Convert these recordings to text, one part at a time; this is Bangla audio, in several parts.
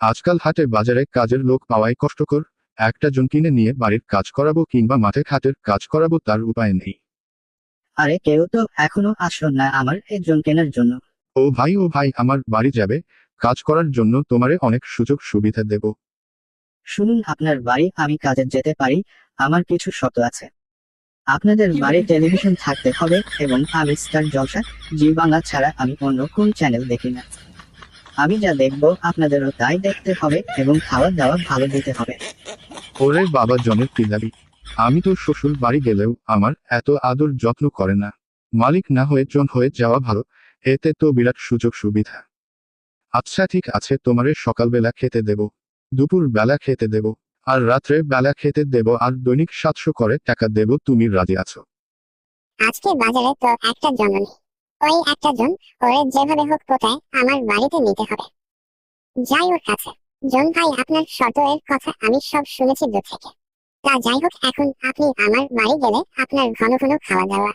আজকাল হাটে বাজারে কাজের লোক পাওয়াই কষ্টকর একটা জন কিনে নিয়ে বাড়ির কাজ করাবো কিংবা মাঠে খাটের কাজ করাবো তার উপায় নেই। আরে কেউ তো এখনও আসলো না আমার একজন কেনার জন্য। ও ভাই ও ভাই আমার বাড়ি যাবে কাজ করার জন্য তোমারে অনেক সুযোগ সুবিধা দেব। শুনুন আপনার বাড়ি আমি কাজে যেতে পারি আমার কিছু শর্ত আছে। আপনাদের বাড়ি টেলিভিশন থাকতে হবে এবং আমি স্টার জলসা জি বাংলা ছাড়া আমি অন্য কোন চ্যানেল দেখি না। আমি যা দেখব আপনাদেরও তাই দেখতে হবে এবং খাওয়া দাওয়া ভালো দিতে হবে। ওরে বাবা জনের পিলাবি আমি তো শ্বশুর বাড়ি গেলেও আমার এত আদর যত্ন করে না। মালিক না হয়ে জন হয়ে যাওয়া ভালো এতে তো বিরাট সুযোগ সুবিধা। আচ্ছা ঠিক আছে তোমারে সকালবেলা খেতে দেব। দুপুর বেলা খেতে দেব। আর রাত্রে বেলা খেতে দেব আর দৈনিক সাতশো করে টাকা দেব তুমি রাজি আছো। আজকে বাজারে তো একটা জন নেই ওই একটা জন ওরে যেভাবে হোক কোথায় আমার বাড়িতে নিতে হবে। যাই ওর কাছে। জন ভাই আপনার শর্ত এর কথা আমি সব শুনেছি দূর থেকে। তা যাই হোক এখন আপনি আমার বাড়ি গেলে আপনার ঘন ঘন খাওয়া দাওয়া।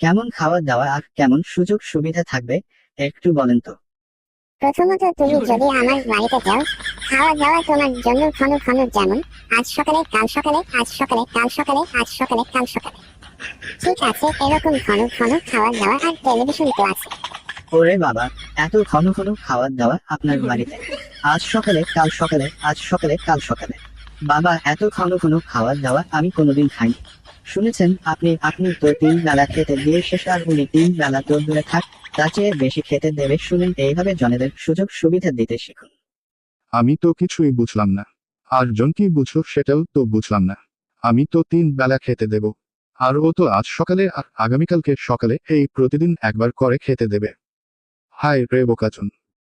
কেমন খাওয়া দাওয়া আর কেমন সুযোগ সুবিধা থাকবে একটু বলেন তো। প্রথমত তুমি যদি আমার বাড়িতে যাও খাওয়া দাওয়া তোমার জন্য ঘন ঘন যেমন আজ সকালে কাল সকালে আজ সকালে কাল সকালে আজ সকালে কাল সকালে। ঠিক আছে এরকম ঘন ঘন খাওয়া দাওয়া আর টেলিভিশন তো আছে। ওরে বাবা এত ঘন ঘন খাওয়া দাওয়া আপনার বাড়িতে। আজ সকালে কাল সকালে আজ সকালে কাল সকালে। বাবা এত ঘন ঘন খাওয়া দাওয়া আমি কোনোদিন খাইনি। শুনেছেন আপনি আপনি তো তিন বেলা খেতে দিয়ে শেষ আর উনি তিন বেলা তো দূরে থাক তার চেয়ে বেশি খেতে দেবে শুনেন এইভাবে জনেদের সুযোগ সুবিধা দিতে শিখুন। আমি তো কিছুই বুঝলাম না। আর জন কি বুঝলো সেটাও তো বুঝলাম না। আমি তো তিন বেলা খেতে দেব। আর ও তো আজ সকালে আর আগামীকালকে সকালে এই প্রতিদিন একবার করে খেতে দেবে। হায় রে বোকাচন